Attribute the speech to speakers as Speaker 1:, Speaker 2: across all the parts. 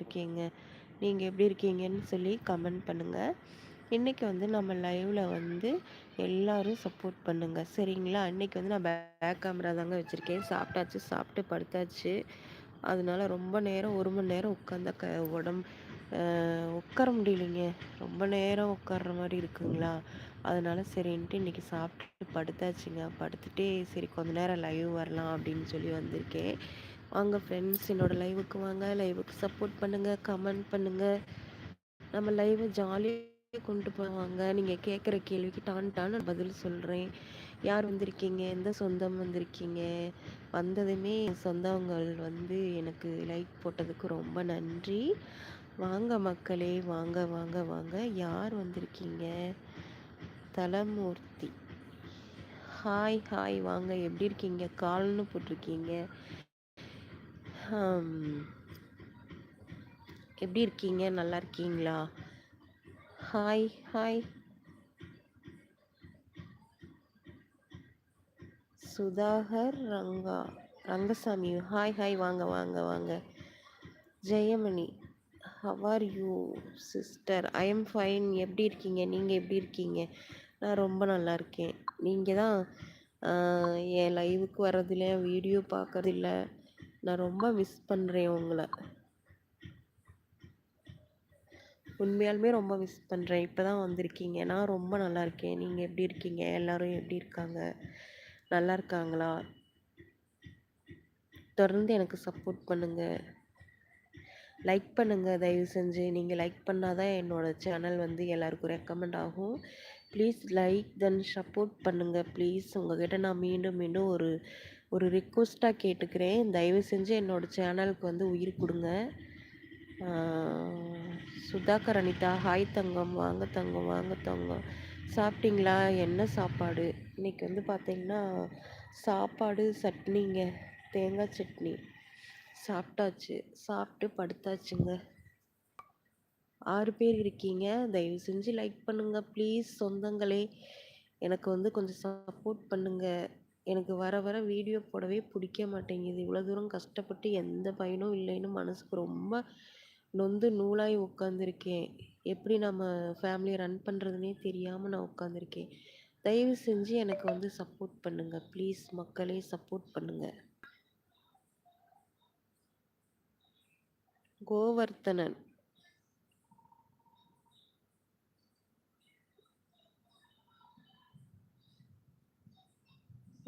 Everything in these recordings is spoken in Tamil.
Speaker 1: இருக்கீங்க நீங்கள் எப்படி இருக்கீங்கன்னு சொல்லி கமெண்ட் பண்ணுங்கள் இன்றைக்கி வந்து நம்ம லைவில் வந்து எல்லோரும் சப்போர்ட் பண்ணுங்கள் சரிங்களா இன்னைக்கு வந்து நான் பேக் கேமரா தாங்க வச்சுருக்கேன் சாப்பிட்டாச்சு சாப்பிட்டு படுத்தாச்சு அதனால ரொம்ப நேரம் ஒரு மணி நேரம் உட்காந்த க உடம்பு உட்கார முடியலைங்க ரொம்ப நேரம் உட்கார்ற மாதிரி இருக்குங்களா அதனால சரின்ட்டு இன்றைக்கி சாப்பிட்டு படுத்தாச்சுங்க படுத்துகிட்டே சரி கொஞ்ச நேரம் லைவ் வரலாம் அப்படின்னு சொல்லி வந்திருக்கேன் வாங்க ஃப்ரெண்ட்ஸ் என்னோடய லைவுக்கு வாங்க லைவுக்கு சப்போர்ட் பண்ணுங்கள் கமெண்ட் பண்ணுங்கள் நம்ம லைவை ஜாலியாக கொண்டு போவாங்க நீங்கள் கேட்குற கேள்விக்கு டான் டான் பதில் சொல்கிறேன் யார் வந்திருக்கீங்க எந்த சொந்தம் வந்திருக்கீங்க வந்ததுமே சொந்தங்கள் வந்து எனக்கு லைக் போட்டதுக்கு ரொம்ப நன்றி வாங்க மக்களே வாங்க வாங்க வாங்க யார் வந்திருக்கீங்க தலமூர்த்தி ஹாய் ஹாய் வாங்க எப்படி இருக்கீங்க கால்னு போட்டிருக்கீங்க எப்படி இருக்கீங்க நல்லா இருக்கீங்களா hi hi Sudhakar Ranga Rangasamy hi hi வாங்க வாங்க வாங்க Jayamani how are you sister I am fine எப்படி இருக்கீங்க நீங்கள் எப்படி இருக்கீங்க நான் ரொம்ப நல்லா இருக்கேன் நீங்கள் தான் என் லைவுக்கு வர்றதில்ல வீடியோ பார்க்குறதில்ல நான் ரொம்ப மிஸ் பண்ணுறேன் உங்களை உண்மையாலுமே ரொம்ப மிஸ் பண்ணுறேன் இப்போ தான் வந்திருக்கீங்க நான் ரொம்ப நல்லா இருக்கேன் நீங்கள் எப்படி இருக்கீங்க எல்லோரும் எப்படி இருக்காங்க நல்லா இருக்காங்களா தொடர்ந்து எனக்கு சப்போர்ட் பண்ணுங்கள் லைக் பண்ணுங்கள் தயவு செஞ்சு நீங்கள் லைக் பண்ணால் தான் என்னோட சேனல் வந்து எல்லாருக்கும் ரெக்கமெண்ட் ஆகும் ப்ளீஸ் லைக் தென் சப்போர்ட் பண்ணுங்கள் ப்ளீஸ் உங்கள்கிட்ட நான் மீண்டும் மீண்டும் ஒரு ஒரு ரிக்வஸ்ட்டாக கேட்டுக்கிறேன் தயவு செஞ்சு என்னோடய சேனலுக்கு வந்து உயிர் கொடுங்க சுதாகர் அனிதா ஹாய் தங்கம் வாங்க தங்கம் வாங்க தங்கம் சாப்பிட்டீங்களா என்ன சாப்பாடு இன்றைக்கி வந்து பார்த்திங்கன்னா சாப்பாடு சட்னிங்க தேங்காய் சட்னி சாப்பிட்டாச்சு சாப்பிட்டு படுத்தாச்சுங்க ஆறு பேர் இருக்கீங்க தயவு செஞ்சு லைக் பண்ணுங்கள் ப்ளீஸ் சொந்தங்களே எனக்கு வந்து கொஞ்சம் சப்போர்ட் பண்ணுங்கள் எனக்கு வர வர வீடியோ போடவே பிடிக்க மாட்டேங்குது இவ்வளோ தூரம் கஷ்டப்பட்டு எந்த பயனும் இல்லைன்னு மனசுக்கு ரொம்ப நொந்து நூலாகி உட்காந்துருக்கேன் எப்படி நம்ம ஃபேமிலியை ரன் பண்ணுறதுனே தெரியாமல் நான் உட்காந்துருக்கேன் தயவு செஞ்சு எனக்கு வந்து சப்போர்ட் பண்ணுங்கள் ப்ளீஸ் மக்களே சப்போர்ட் பண்ணுங்கள் கோவர்த்தனன்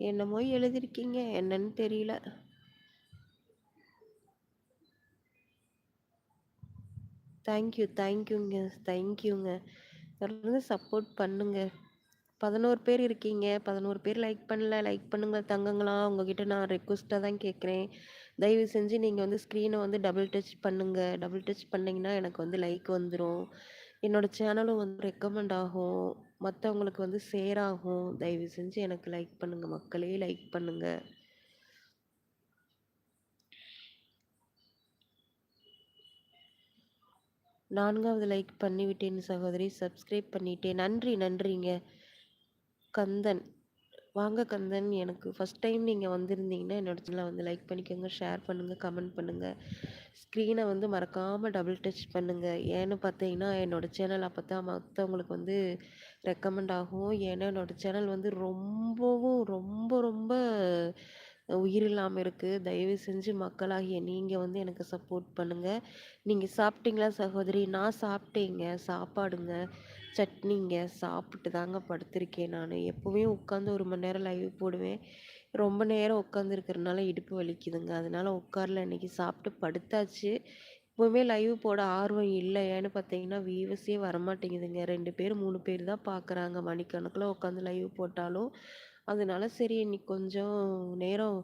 Speaker 1: என்னமோ எழுதிருக்கீங்க என்னன்னு தெரியல தேங்க்யூ தேங்க்யூங்க தேங்க்யூங்க தொடர்ந்து சப்போர்ட் பண்ணுங்க பதினோரு பேர் இருக்கீங்க பதினோரு பேர் லைக் பண்ணல லைக் பண்ணுங்க தங்கங்களா உங்ககிட்ட நான் ரெக்வஸ்ட்டாக தான் கேட்குறேன் தயவு செஞ்சு நீங்கள் வந்து ஸ்க்ரீனை வந்து டபுள் டச் பண்ணுங்கள் டபுள் டச் பண்ணிங்கன்னா எனக்கு வந்து லைக் வந்துடும் என்னோட சேனலும் வந்து ரெக்கமெண்ட் ஆகும் மற்றவங்களுக்கு வந்து சேர் ஆகும் தயவு செஞ்சு எனக்கு லைக் பண்ணுங்க மக்களே லைக் பண்ணுங்க நான்காவது லைக் பண்ணிவிட்டேன் சகோதரி சப்ஸ்கிரைப் பண்ணிட்டேன் நன்றி நன்றிங்க கந்தன் வாங்க கந்தன் எனக்கு ஃபஸ்ட் டைம் நீங்கள் வந்திருந்தீங்கன்னா என்னோட சேனலை வந்து லைக் பண்ணிக்கோங்க ஷேர் பண்ணுங்கள் கமெண்ட் பண்ணுங்கள் ஸ்க்ரீனை வந்து மறக்காமல் டபுள் டச் பண்ணுங்கள் ஏன்னு பார்த்தீங்கன்னா என்னோடய சேனல் அப்போ தான் மற்றவங்களுக்கு வந்து ரெக்கமெண்ட் ஆகும் ஏன்னா என்னோடய சேனல் வந்து ரொம்பவும் ரொம்ப ரொம்ப உயிரில்லாமல் இருக்குது தயவு செஞ்சு மக்களாகிய நீங்கள் வந்து எனக்கு சப்போர்ட் பண்ணுங்கள் நீங்கள் சாப்பிட்டீங்களா சகோதரி நான் சாப்பிட்டேங்க சாப்பாடுங்க சட்னிங்க சாப்பிட்டு தாங்க படுத்திருக்கேன் நான் எப்போவுமே உட்காந்து ஒரு மணி நேரம் லைவ் போடுவேன் ரொம்ப நேரம் உட்காந்துருக்கறனால இடுப்பு வலிக்குதுங்க அதனால உட்கார்ல இன்னைக்கு சாப்பிட்டு படுத்தாச்சு இப்போவுமே லைவ் போட ஆர்வம் இல்லை ஏன்னு பார்த்தீங்கன்னா வியூவர்ஸே வரமாட்டேங்குதுங்க ரெண்டு பேர் மூணு பேர் தான் பார்க்குறாங்க மணிக்கணக்கில் உட்காந்து லைவ் போட்டாலும் அதனால சரி இன்னைக்கு கொஞ்சம் நேரம்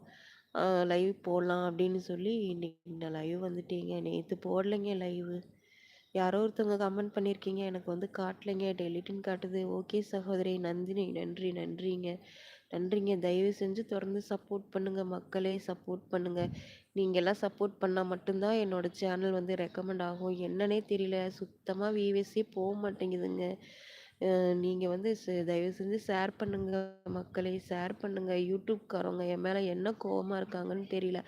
Speaker 1: லைவ் போடலாம் அப்படின்னு சொல்லி இன்னைக்கு நான் லைவ் வந்துட்டேங்க நேற்று போடலைங்க லைவு யாரோ ஒருத்தவங்க கமெண்ட் பண்ணியிருக்கீங்க எனக்கு வந்து காட்டலைங்க டெலிட்டுன்னு காட்டுது ஓகே சகோதரி நந்தினி நன்றி நன்றிங்க நன்றிங்க தயவு செஞ்சு தொடர்ந்து சப்போர்ட் பண்ணுங்கள் மக்களே சப்போர்ட் பண்ணுங்கள் நீங்கள்லாம் சப்போர்ட் பண்ணால் மட்டும்தான் என்னோடய சேனல் வந்து ரெக்கமெண்ட் ஆகும் என்னன்னே தெரியல சுத்தமாக விவிஎஸ்சி போக மாட்டேங்குதுங்க நீங்கள் வந்து தயவு செஞ்சு ஷேர் பண்ணுங்கள் மக்களே ஷேர் பண்ணுங்கள் யூடியூப்காரவங்க என் மேலே என்ன கோபமாக இருக்காங்கன்னு தெரியல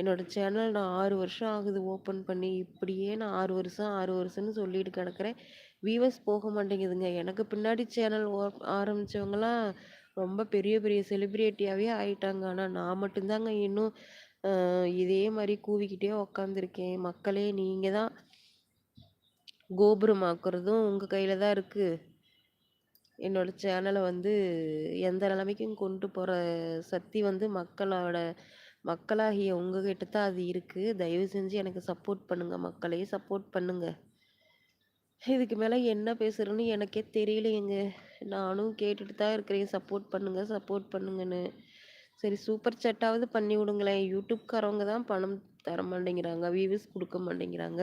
Speaker 1: என்னோடய சேனல் நான் ஆறு வருஷம் ஆகுது ஓப்பன் பண்ணி இப்படியே நான் ஆறு வருஷம் ஆறு வருஷம்னு சொல்லிட்டு கிடக்கிறேன் வியூவர்ஸ் போக மாட்டேங்குதுங்க எனக்கு பின்னாடி சேனல் ஓ ஆரம்பித்தவங்களாம் ரொம்ப பெரிய பெரிய செலிப்ரிட்டியாகவே ஆயிட்டாங்க ஆனால் நான் மட்டும்தாங்க இன்னும் இதே மாதிரி கூவிக்கிட்டே உக்காந்துருக்கேன் மக்களே நீங்கள் தான் கோபுரமாக்குறதும் உங்கள் கையில் தான் இருக்குது என்னோடய சேனலை வந்து எந்த நிலைமைக்கும் கொண்டு போகிற சக்தி வந்து மக்களோட மக்களாகிய உங்ககிட்ட தான் அது இருக்குது தயவு செஞ்சு எனக்கு சப்போர்ட் பண்ணுங்கள் மக்களையும் சப்போர்ட் பண்ணுங்கள் இதுக்கு மேலே என்ன பேசுகிறேன்னு எனக்கே தெரியலையேங்க நானும் கேட்டுட்டு தான் இருக்கிறேன் சப்போர்ட் பண்ணுங்கள் சப்போர்ட் பண்ணுங்கன்னு சரி சூப்பர் சட்டாவது பண்ணி விடுங்களேன் யூடியூப்காரவங்க தான் பணம் தர மாட்டேங்கிறாங்க வியூவர்ஸ் கொடுக்க மாட்டேங்கிறாங்க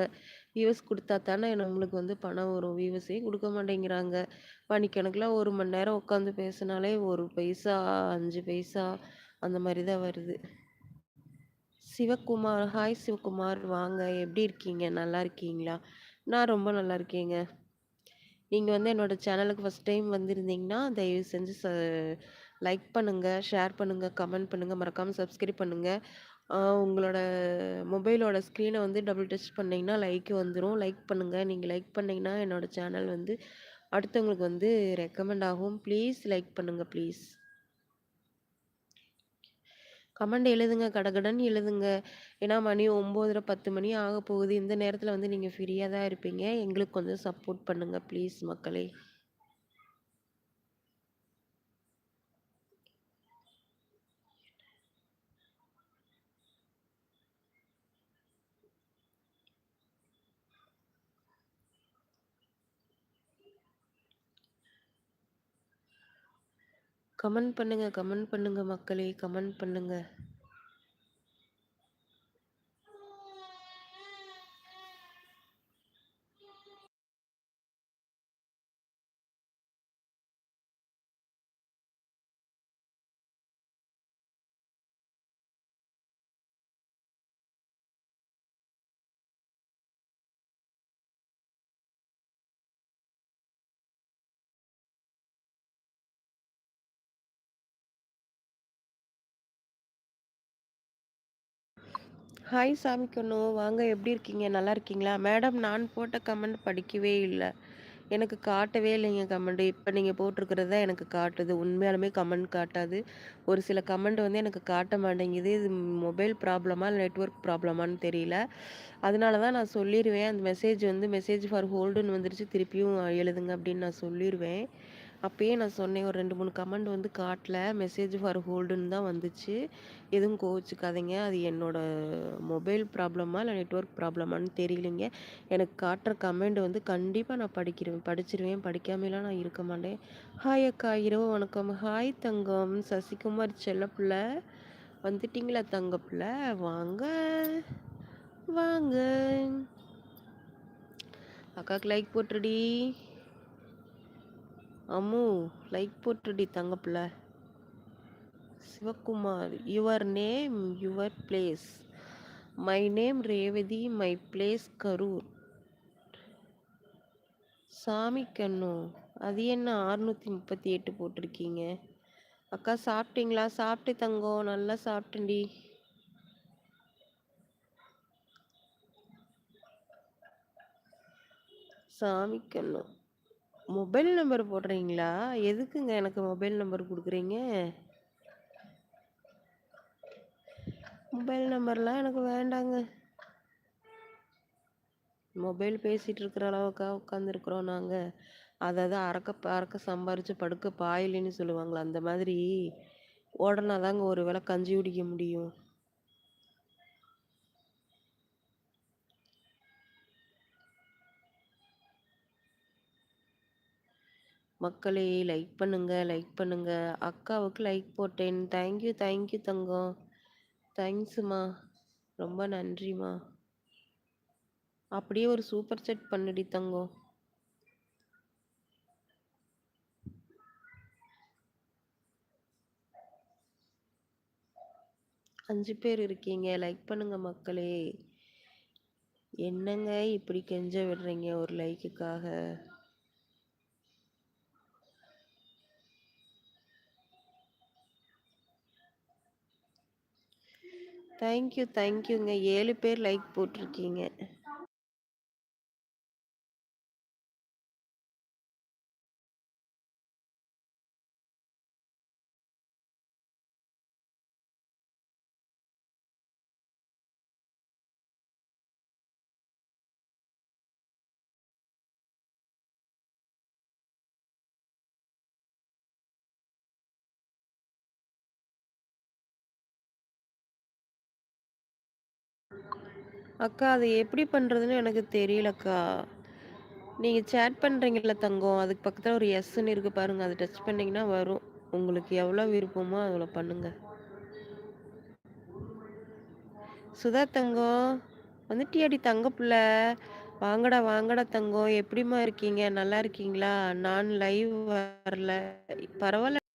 Speaker 1: வியூவர்ஸ் கொடுத்தா தானே நம்மளுக்கு வந்து பணம் வரும் வியூவர்ஸே கொடுக்க மாட்டேங்கிறாங்க பணிக்கணக்கில் ஒரு மணி நேரம் உட்காந்து பேசினாலே ஒரு பைசா அஞ்சு பைசா அந்த மாதிரி தான் வருது சிவகுமார் ஹாய் சிவகுமார் வாங்க எப்படி இருக்கீங்க நல்லா இருக்கீங்களா நான் ரொம்ப நல்லா இருக்கேங்க நீங்கள் வந்து என்னோடய சேனலுக்கு ஃபஸ்ட் டைம் வந்திருந்தீங்கன்னா தயவு செஞ்சு ச லைக் பண்ணுங்கள் ஷேர் பண்ணுங்கள் கமெண்ட் பண்ணுங்கள் மறக்காமல் சப்ஸ்கிரைப் பண்ணுங்கள் உங்களோட மொபைலோட ஸ்க்ரீனை வந்து டபுள் டச் பண்ணிங்கன்னா லைக்கு வந்துடும் லைக் பண்ணுங்கள் நீங்கள் லைக் பண்ணிங்கன்னா என்னோடய சேனல் வந்து அடுத்தவங்களுக்கு வந்து ரெக்கமெண்ட் ஆகும் ப்ளீஸ் லைக் பண்ணுங்கள் ப்ளீஸ் கமெண்ட் எழுதுங்க கடகடன் எழுதுங்க ஏன்னா மணி ஒம்போதரை பத்து மணி ஆக போகுது இந்த நேரத்தில் வந்து நீங்கள் ஃப்ரீயாக தான் இருப்பீங்க எங்களுக்கு கொஞ்சம் சப்போர்ட் பண்ணுங்கள் ப்ளீஸ் மக்களே கமெண்ட் பண்ணுங்கள் கமெண்ட் பண்ணுங்கள் மக்களே கமெண்ட் பண்ணுங்கள் ஹாய் சாமி கண்ணு வாங்க எப்படி இருக்கீங்க நல்லா இருக்கீங்களா மேடம் நான் போட்ட கமெண்ட் படிக்கவே இல்லை எனக்கு காட்டவே இல்லைங்க கமெண்ட் இப்போ நீங்கள் போட்டிருக்கிறது தான் எனக்கு காட்டுது உண்மையாலுமே கமெண்ட் காட்டாது ஒரு சில கமெண்ட் வந்து எனக்கு காட்ட மாட்டேங்குது இது மொபைல் ப்ராப்ளமாக இல்லை நெட்ஒர்க் ப்ராப்ளமானு தெரியல அதனால தான் நான் சொல்லிடுவேன் அந்த மெசேஜ் வந்து மெசேஜ் ஃபார் ஹோல்டுன்னு வந்துருச்சு திருப்பியும் எழுதுங்க அப்படின்னு நான் சொல்லிடுவேன் அப்பயே நான் சொன்னேன் ஒரு ரெண்டு மூணு கமெண்ட் வந்து காட்டல மெசேஜ் ஃபார் ஹோல்டுன்னு தான் வந்துச்சு எதுவும் கோவிச்சுக்காதீங்க அது என்னோட மொபைல் ப்ராப்ளமா இல்லை நெட்ஒர்க் ப்ராப்ளமான்னு தெரியலைங்க எனக்கு காட்டுற கமெண்ட் வந்து கண்டிப்பாக நான் படிக்கிறேன் படிச்சிருவேன் படிக்காமலாம் நான் இருக்க மாட்டேன் ஹாய் அக்கா இரவு வணக்கம் ஹாய் தங்கம் சசிகுமார் செல்லப்பிள்ளை வந்துட்டிங்களா தங்கப்பிள்ளை வாங்க வாங்க அக்காவுக்கு லைக் போட்டுடி அம்மு லைக் போட்டுடி தங்கப்பிள்ள Sivakumar your name your place my name Revathi my place Karur சாமி கண்ணு அது என்ன அறுநூற்றி முப்பத்தி எட்டு போட்டிருக்கீங்க அக்கா சாப்பிட்டீங்களா சாப்பிட்டு தங்கம் நல்லா சாப்பிட்டுண்டி சாமி கண்ணு மொபைல் நம்பர் போடுறீங்களா? எதுக்குங்க எனக்கு மொபைல் நம்பர் கொடுக்குறீங்க மொபைல் நம்பர்லாம் எனக்கு வேண்டாங்க. மொபைல் பேசிட்டு இருக்கிற அளவுக்கா உட்காந்துருக்குறோம் நாங்க. அதாவது "அறக்க அறக்க சம்பாரிச்சு படுக்க பாயலின்னு" சொல்லுவாங்களே அந்த மாதிரி உடனே தாங்க ஒரு வேளை கஞ்சி குடிக்க முடியும். மக்களே லைக் பண்ணுங்க லைக் பண்ணுங்க அக்காவுக்கு லைக் போட்டேன் தேங்க்யூ தேங்க்யூ தங்கம் தேங்க்ஸுமா ரொம்ப நன்றிம்மா அப்படியே ஒரு சூப்பர் செட் பண்ணுடி தங்கம் அஞ்சு பேர் இருக்கீங்க லைக் பண்ணுங்க மக்களே என்னங்க இப்படி கெஞ்ச விடுறீங்க ஒரு லைக்குக்காக தேங்க்யூ தேங்க்யூங்க ஏழு பேர் லைக் போட்டிருக்கீங்க அக்கா அது எப்படி பண்ணுறதுன்னு எனக்கு தெரியலக்கா நீங்கள் சேட் பண்ணுறீங்கல்ல தங்கம் அதுக்கு பக்கத்தில் ஒரு எஸ்ன்னு இருக்குது பாருங்கள் அது டச் பண்ணிங்கன்னா வரும் உங்களுக்கு எவ்வளோ விருப்பமோ அவ்வளோ பண்ணுங்கள் சுதா தங்கம் வந்துட்டியாடி தங்க பிள்ளை வாங்கடா வாங்கடா தங்கம் எப்படிமா இருக்கீங்க நல்லா இருக்கீங்களா நான் லைவ் வரல பரவாயில்ல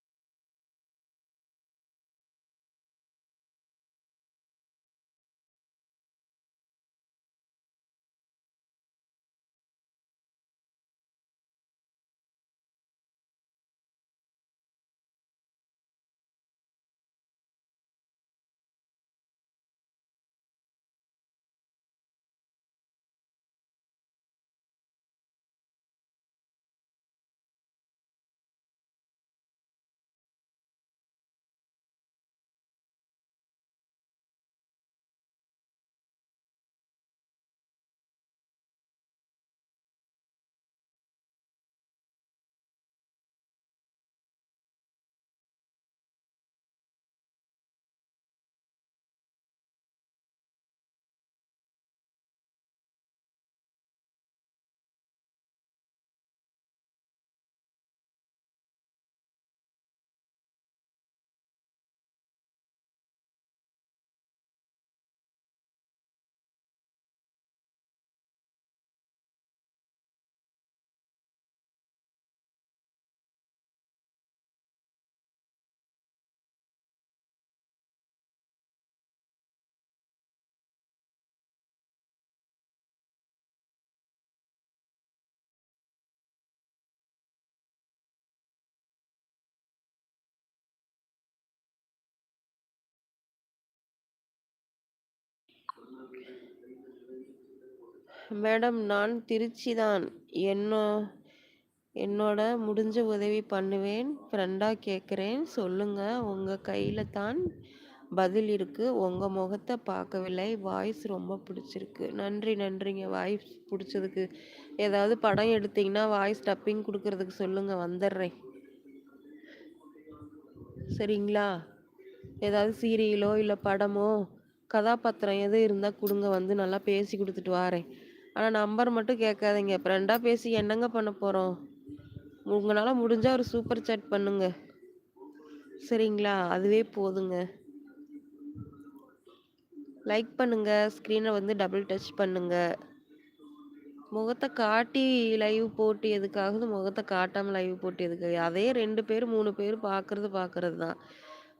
Speaker 1: மேடம் நான் திருச்சி தான் என்னோ என்னோட முடிஞ்ச உதவி பண்ணுவேன் ஃப்ரெண்டாக கேட்குறேன் சொல்லுங்கள் உங்கள் கையில் தான் பதில் இருக்குது உங்கள் முகத்தை பார்க்கவில்லை வாய்ஸ் ரொம்ப பிடிச்சிருக்கு நன்றி நன்றிங்க வாய்ஸ் பிடிச்சதுக்கு ஏதாவது படம் எடுத்தீங்கன்னா வாய்ஸ் டப்பிங் கொடுக்கறதுக்கு சொல்லுங்கள் வந்துடுறேன் சரிங்களா ஏதாவது சீரியலோ இல்லை படமோ கதாபாத்திரம் எது இருந்தால் கொடுங்க வந்து நல்லா பேசி கொடுத்துட்டு வாரேன் ஆனால் நம்பர் மட்டும் கேட்காதீங்க ஃப்ரெண்டாக பேசி என்னங்க பண்ண போகிறோம் உங்களால் முடிஞ்சால் ஒரு சூப்பர் சாட் பண்ணுங்க சரிங்களா அதுவே போதுங்க லைக் பண்ணுங்க ஸ்க்ரீனை வந்து டபுள் டச் பண்ணுங்க முகத்தை காட்டி லைவ் போட்டு எதுக்காகுது முகத்தை காட்டாமல் லைவ் போட்டு எதுக்காக அதே ரெண்டு பேர் மூணு பேர் பார்க்குறது பார்க்குறது தான்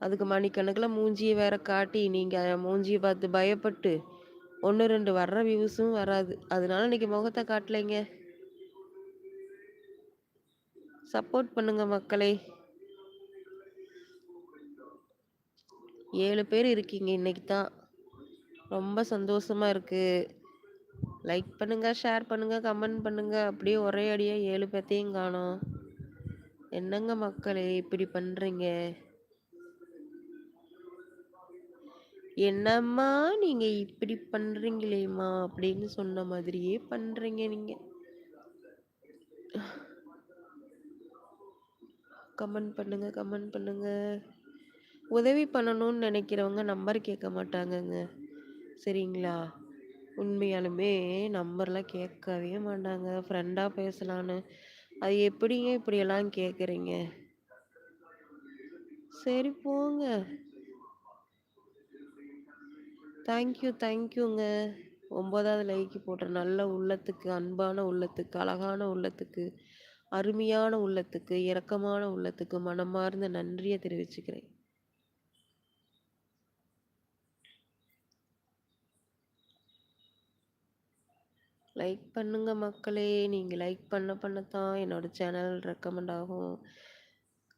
Speaker 1: அதுக்கு மணிக்கணக்கில் மூஞ்சியை வேற காட்டி நீங்கள் மூஞ்சியை பார்த்து பயப்பட்டு ஒன்று ரெண்டு வர்ற வியூஸும் வராது அதனால இன்னைக்கு முகத்தை காட்டலைங்க சப்போர்ட் பண்ணுங்க மக்களே ஏழு பேர் இருக்கீங்க இன்னைக்கு தான் ரொம்ப சந்தோஷமா இருக்கு லைக் பண்ணுங்க ஷேர் பண்ணுங்க கமெண்ட் பண்ணுங்க அப்படியே ஒரே அடியாக ஏழு பேர்த்தையும் காணும் என்னங்க மக்களே இப்படி பண்ணுறீங்க என்னம்மா நீங்க இப்படி பண்றீங்களேம்மா அப்படின்னு சொன்ன மாதிரியே பண்றீங்க நீங்க கமெண்ட் பண்ணுங்க கமெண்ட் பண்ணுங்க உதவி பண்ணணும்னு நினைக்கிறவங்க நம்பர் கேட்க மாட்டாங்கங்க சரிங்களா உண்மையாலுமே நம்பர்லாம் கேட்கவே மாட்டாங்க ஃப்ரெண்டாக பேசலான்னு அது எப்படிங்க இப்படியெல்லாம் கேட்குறீங்க சரி போங்க தேங்க்யூ தேங்க்யூங்க ஒம்பதாவது லைக்கு போட்ட நல்ல உள்ளத்துக்கு அன்பான உள்ளத்துக்கு அழகான உள்ளத்துக்கு அருமையான உள்ளத்துக்கு இரக்கமான உள்ளத்துக்கு மனமார்ந்த நன்றியை தெரிவிச்சுக்கிறேன் லைக் பண்ணுங்க மக்களே நீங்கள் லைக் பண்ண பண்ண தான் என்னோட சேனல் ரெக்கமெண்ட் ஆகும்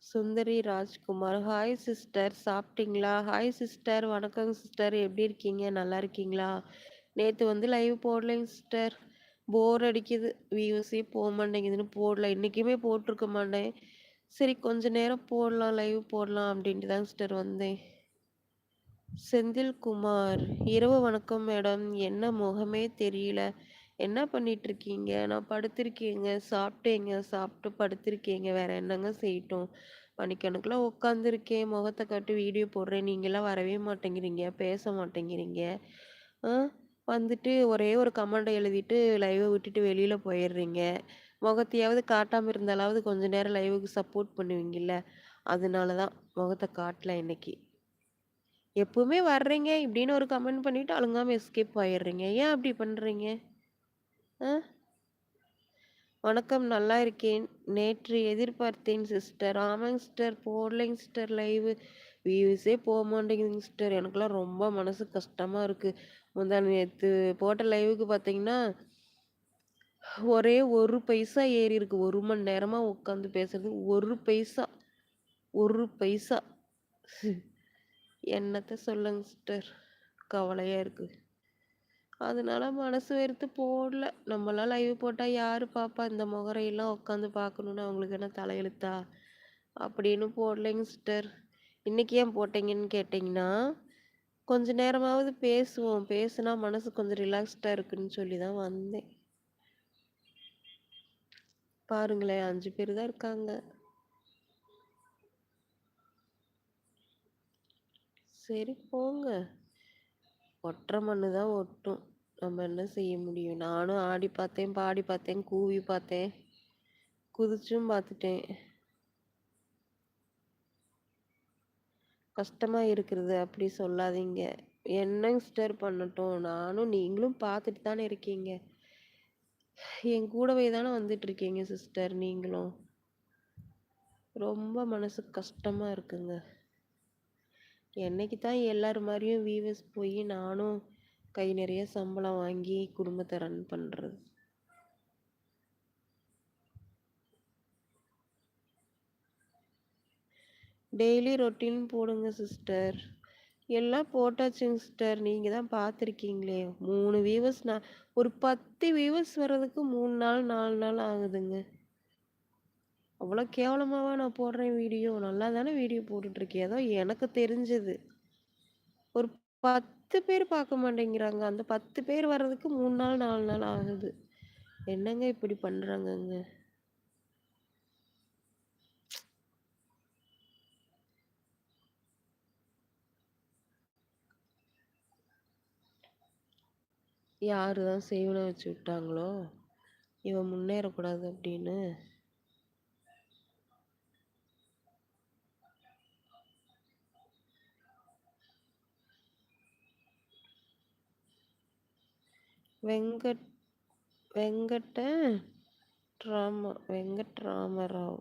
Speaker 1: சுந்தரி ராஜ்குமார் ஹாய் சிஸ்டர் சாப்பிட்டீங்களா ஹாய் சிஸ்டர் வணக்கம் சிஸ்டர் எப்படி இருக்கீங்க நல்லா இருக்கீங்களா நேற்று வந்து லைவ் போடலைங்க சிஸ்டர் போர் அடிக்குது வியூஸே போக மாட்டேங்குதுன்னு போடல இன்றைக்குமே போட்டிருக்க மாட்டேன் சரி கொஞ்ச நேரம் போடலாம் லைவ் போடலாம் அப்படின்ட்டு தான் சிஸ்டர் வந்தேன் செந்தில்குமார் இரவு வணக்கம் மேடம் என்ன முகமே தெரியல என்ன பண்ணிட்டு இருக்கீங்க நான் படுத்திருக்கேங்க சாப்பிட்டேங்க சாப்பிட்டு படுத்திருக்கேங்க வேற என்னங்க செய்யட்டும் மணிக்கணக்கில் உட்காந்துருக்கேன் முகத்தை காட்டி வீடியோ போடுறேன் நீங்களாம் வரவே மாட்டேங்கிறீங்க பேச மாட்டேங்கிறீங்க வந்துட்டு ஒரே ஒரு கமெண்டை எழுதிட்டு லைவை விட்டுட்டு வெளியில் போயிடுறீங்க முகத்தையாவது காட்டாமல் இருந்தாலாவது கொஞ்ச நேரம் லைவுக்கு சப்போர்ட் பண்ணுவீங்கல்ல அதனால தான் முகத்தை காட்டல இன்னைக்கு எப்பவுமே வர்றீங்க இப்படின்னு ஒரு கமெண்ட் பண்ணிவிட்டு அழுங்காமல் எஸ்கேப் ஆயிடுறீங்க ஏன் அப்படி பண்ணுறீங்க வணக்கம் நல்லா இருக்கேன் நேற்று எதிர்பார்த்தேன் சிஸ்டர் ஆமாங்க சிஸ்டர் போடலைங்க சிஸ்டர் லைவு வியூஸே போக மாட்டேங்குதுங்க சிஸ்டர் எனக்குலாம் ரொம்ப மனசு கஷ்டமாக இருக்குது முந்தா நேற்று போட்ட லைவுக்கு பார்த்தீங்கன்னா ஒரே ஒரு பைசா ஏறி இருக்கு ஒரு மணி நேரமாக உட்காந்து பேசுறது ஒரு பைசா ஒரு பைசா என்னத்த சொல்லுங்க சிஸ்டர் கவலையாக இருக்குது அதனால மனசு வெறுத்து போடல நம்மளாம் லைவ் போட்டால் யார் பாப்பா இந்த முகரையெல்லாம் உட்காந்து பார்க்கணுன்னு அவங்களுக்கு என்ன தலையெழுத்தா அப்படின்னு போடலைங்க சிஸ்டர் இன்றைக்கி ஏன் போட்டீங்கன்னு கேட்டிங்கன்னா கொஞ்ச நேரமாவது பேசுவோம் பேசுனா மனசு கொஞ்சம் ரிலாக்ஸ்டாக இருக்குன்னு சொல்லி தான் வந்தேன் பாருங்களேன் அஞ்சு பேர் தான் இருக்காங்க சரி போங்க ஒட்டுற மண்ணு தான் ஒட்டும் நம்ம என்ன செய்ய முடியும் நானும் ஆடி பார்த்தேன் பாடி பார்த்தேன் கூவி பார்த்தேன் குதிச்சும் பார்த்துட்டேன் கஷ்டமாக இருக்கிறது அப்படி சொல்லாதீங்க என்னங்க சிஸ்டர் பண்ணட்டும் நானும் நீங்களும் பார்த்துட்டு தானே இருக்கீங்க என் கூடவே தானே வந்துட்டு இருக்கீங்க சிஸ்டர் நீங்களும் ரொம்ப மனசுக்கு கஷ்டமாக இருக்குங்க என்னைக்கு தான் எல்லார் மாதிரியும் வீவர்ஸ் போய் நானும் கை நிறைய சம்பளம் வாங்கி குடும்பத்தை ரன் பண்ணுறது டெய்லி ரொட்டீன் போடுங்க சிஸ்டர் எல்லாம் போட்டாச்சுங்க சிஸ்டர் நீங்கள் தான் பார்த்துருக்கீங்களே மூணு வியூவர்ஸ் நான் ஒரு பத்து வியூவர்ஸ் வர்றதுக்கு மூணு நாள் நாலு நாள் ஆகுதுங்க அவ்வளோ கேவலமாகவா நான் போடுறேன் வீடியோ நல்லா தானே வீடியோ இருக்கேன் ஏதோ எனக்கு தெரிஞ்சது ஒரு பத்து பேர் பார்க்க மாட்டேங்கிறாங்க அந்த பத்து பேர் வர்றதுக்கு மூணு நாள் நாலு நாள் ஆகுது என்னங்க இப்படி பண்ணுறாங்கங்க யார் தான் செய்வனை வச்சு விட்டாங்களோ இவன் முன்னேறக்கூடாது அப்படின்னு வெங்கட் வெங்கட்ட ராம வெங்கட்ராமராவ்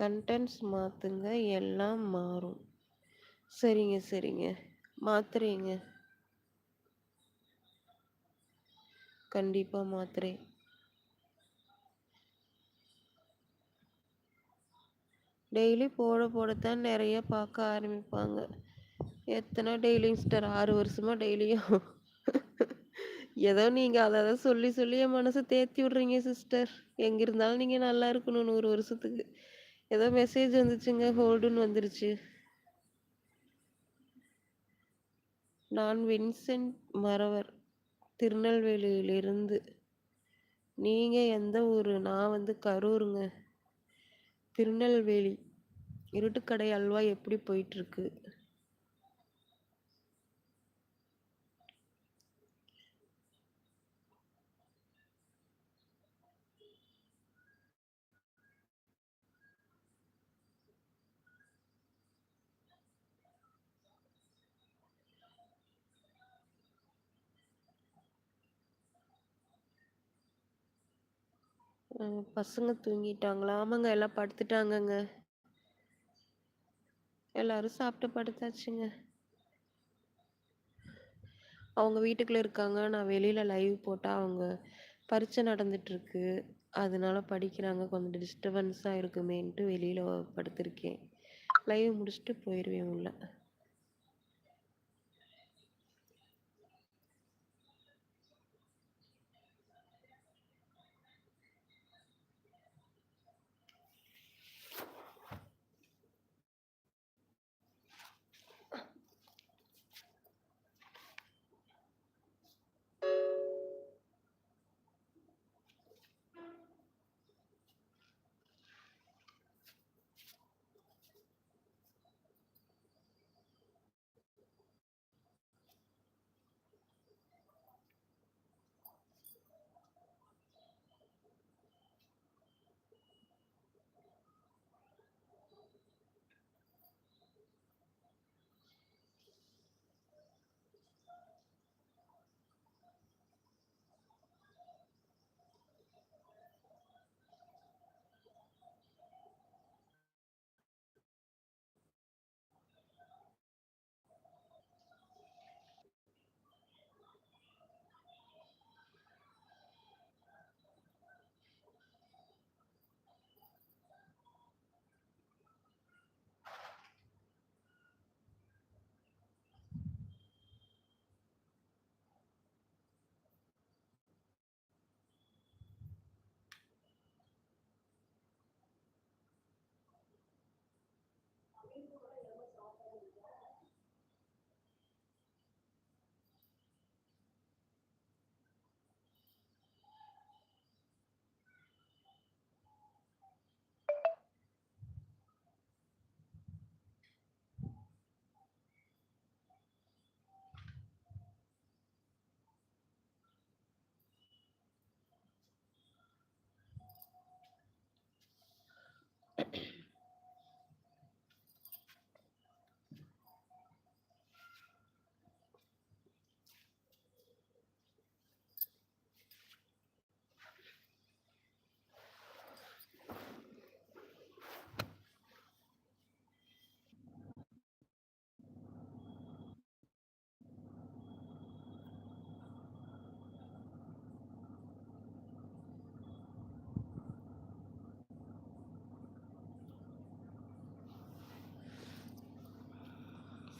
Speaker 1: கண்டென்ட்ஸ் மாற்றுங்க எல்லாம் மாறும் சரிங்க சரிங்க மாத்துறீங்க கண்டிப்பாக மாத்துறேன் டெய்லி போட போடத்தான் நிறைய பார்க்க ஆரம்பிப்பாங்க எத்தனை டெய்லியும் சிஸ்டர் ஆறு வருஷமாக டெய்லியும் ஏதோ நீங்கள் அதை அதை சொல்லி சொல்லி என் மனசை தேத்தி விட்றீங்க சிஸ்டர் எங்கே இருந்தாலும் நீங்கள் நல்லா இருக்கணும் நூறு வருஷத்துக்கு ஏதோ மெசேஜ் வந்துச்சுங்க ஹோல்டுன்னு வந்துருச்சு நான் வின்சென்ட் மறவர் திருநெல்வேலியிலிருந்து நீங்கள் எந்த ஊர் நான் வந்து கரூருங்க திருநெல்வேலி இருட்டுக்கடை அல்வா எப்படி போயிட்டு இருக்கு பசங்க தூங்கிட்டாங்களா ஆமாங்க எல்லாம் படுத்துட்டாங்கங்க எல்லாரும் சாப்பிட்டு படுத்தாச்சுங்க அவங்க வீட்டுக்குள்ளே இருக்காங்க நான் வெளியில் லைவ் போட்டால் அவங்க பரீட்சை இருக்கு அதனால படிக்கிறாங்க கொஞ்சம் டிஸ்டர்பன்ஸாக இருக்குமேன்ட்டு வெளியில் படுத்திருக்கேன் லைவ் முடிச்சுட்டு போயிருவேன் உள்ள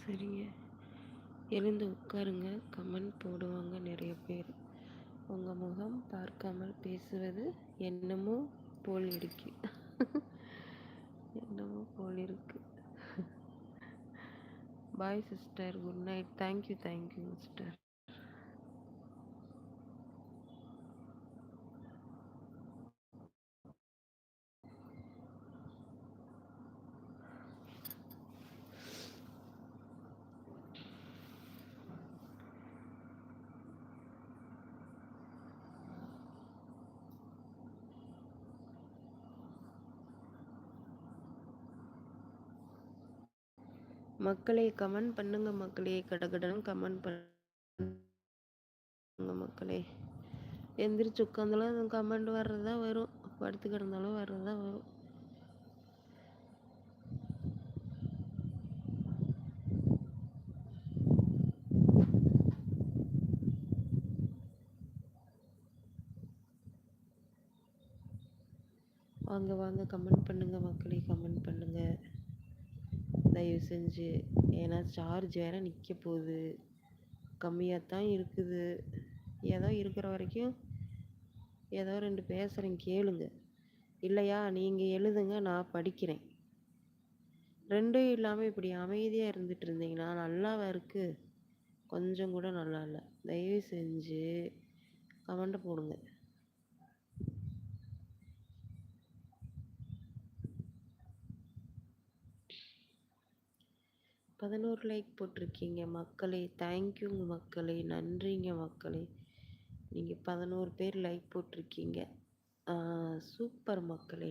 Speaker 1: சரிங்க எழுந்து உட்காருங்க கமெண்ட் போடுவாங்க நிறைய பேர் உங்கள் முகம் பார்க்காமல் பேசுவது என்னமோ போல் இருக்கு என்னமோ போல் இருக்கு bye sister good night thank you thank you sister மக்களை கமெண்ட் பண்ணுங்க மக்களே கடகடன்னு கமெண்ட் பண்ணுங்க மக்களே எந்திரிச்சு உட்காந்தாலும் கமெண்ட் வர்றதா வரும் படுத்து கிடந்தாலும் வர்றதா வரும் வாங்க வாங்க கமெண்ட் பண்ணுங்கள் மக்களே கமெண்ட் பண்ணுங்கள் தயவு செஞ்சு ஏன்னா சார்ஜ் வேறு நிற்க போகுது கம்மியாக தான் இருக்குது ஏதோ இருக்கிற வரைக்கும் ஏதோ ரெண்டு பேசுகிறேன் கேளுங்க இல்லையா நீங்கள் எழுதுங்க நான் படிக்கிறேன் ரெண்டும் இல்லாமல் இப்படி அமைதியாக இருந்துட்டு இருந்தீங்கன்னா நல்லாவா இருக்குது கொஞ்சம் கூட நல்லா இல்லை தயவு செஞ்சு கமெண்ட்டை போடுங்க பதினோரு லைக் போட்டிருக்கீங்க மக்களே தேங்க்யூங்க மக்களே நன்றிங்க மக்களே நீங்கள் பதினோரு பேர் லைக் போட்டிருக்கீங்க சூப்பர் மக்களே